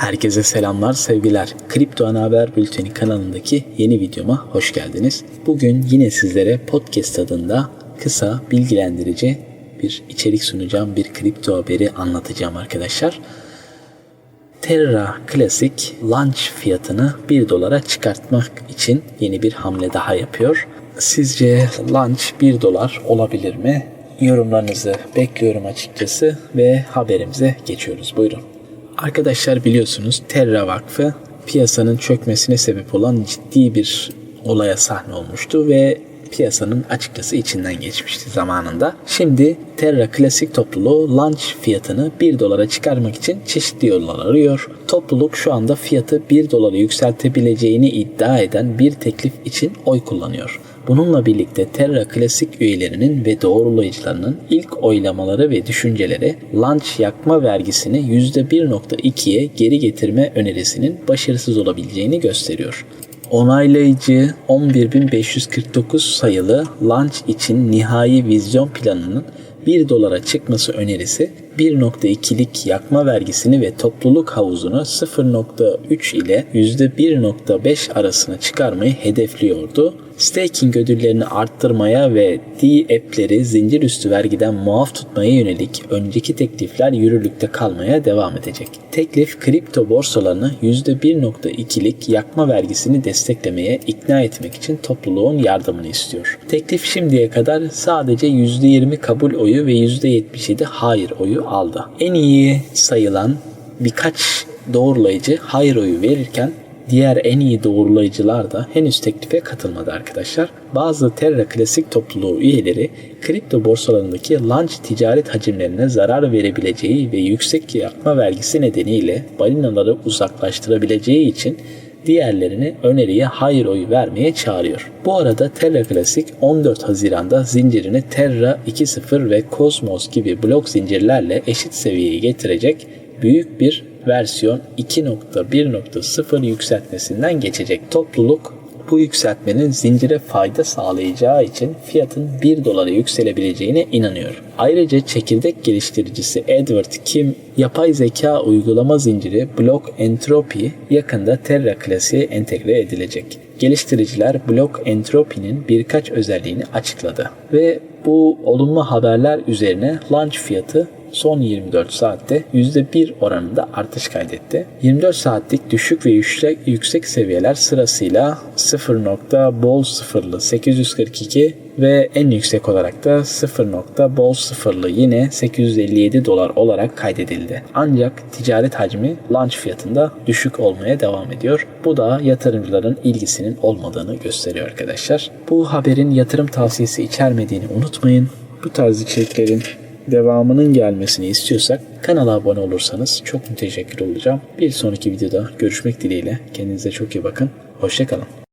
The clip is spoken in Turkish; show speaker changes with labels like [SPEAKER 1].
[SPEAKER 1] Herkese selamlar, sevgiler. Kripto Ana Haber Bülteni kanalındaki yeni videoma hoş geldiniz. Bugün yine sizlere podcast adında kısa, bilgilendirici bir içerik sunacağım. Bir kripto haberi anlatacağım arkadaşlar. Terra Classic launch fiyatını 1 dolara çıkartmak için yeni bir hamle daha yapıyor. Sizce launch 1 dolar olabilir mi? Yorumlarınızı bekliyorum açıkçası ve haberimize geçiyoruz. Buyurun. Arkadaşlar biliyorsunuz Terra Vakfı piyasanın çökmesine sebep olan ciddi bir olaya sahne olmuştu ve piyasanın açıkçası içinden geçmişti zamanında. Şimdi Terra Classic topluluğu launch fiyatını 1 dolara çıkarmak için çeşitli yollar arıyor. Topluluk şu anda fiyatı 1 dolara yükseltebileceğini iddia eden bir teklif için oy kullanıyor. Bununla birlikte Terra Classic üyelerinin ve doğrulayıcılarının ilk oylamaları ve düşünceleri launch yakma vergisini %1.2'ye geri getirme önerisinin başarısız olabileceğini gösteriyor. Onaylayıcı 11.549 sayılı launch için nihai vizyon planının 1 dolara çıkması önerisi 1.2'lik yakma vergisini ve topluluk havuzunu 0.3 ile %1.5 arasına çıkarmayı hedefliyordu. Staking ödüllerini arttırmaya ve D-app'leri zincir üstü vergiden muaf tutmaya yönelik önceki teklifler yürürlükte kalmaya devam edecek. Teklif kripto borsalarını %1.2'lik yakma vergisini desteklemeye ikna etmek için topluluğun yardımını istiyor. Teklif şimdiye kadar sadece %20 kabul oyu ve %77 hayır oyu aldı. En iyi sayılan birkaç doğrulayıcı hayır oyu verirken diğer en iyi doğrulayıcılar da henüz teklife katılmadı arkadaşlar. Bazı Terra Classic topluluğu üyeleri kripto borsalarındaki launch ticaret hacimlerine zarar verebileceği ve yüksek yakma vergisi nedeniyle balinaları uzaklaştırabileceği için diğerlerini öneriye hayır oyu vermeye çağırıyor. Bu arada Terra Classic 14 Haziran'da zincirini Terra 2.0 ve Cosmos gibi blok zincirlerle eşit seviyeye getirecek büyük bir versiyon 2.1.0 yükseltmesinden geçecek. Topluluk bu yükseltmenin zincire fayda sağlayacağı için fiyatın 1 dolara yükselebileceğine inanıyor. Ayrıca çekirdek geliştiricisi Edward Kim yapay zeka uygulama zinciri Block Entropy yakında Terra Classic'e entegre edilecek. Geliştiriciler Block Entropy'nin birkaç özelliğini açıkladı ve bu olumlu haberler üzerine launch fiyatı son 24 saatte %1 oranında artış kaydetti. 24 saatlik düşük ve yüksek, yüksek seviyeler sırasıyla 0. bol sıfırlı 842 ve en yüksek olarak da 0. bol sıfırlı yine 857 dolar olarak kaydedildi. Ancak ticaret hacmi launch fiyatında düşük olmaya devam ediyor. Bu da yatırımcıların ilgisinin olmadığını gösteriyor arkadaşlar. Bu haberin yatırım tavsiyesi içermediğini unutmayın. Bu tarz içeriklerin devamının gelmesini istiyorsak kanala abone olursanız çok müteşekkir olacağım. Bir sonraki videoda görüşmek dileğiyle. Kendinize çok iyi bakın. Hoşçakalın.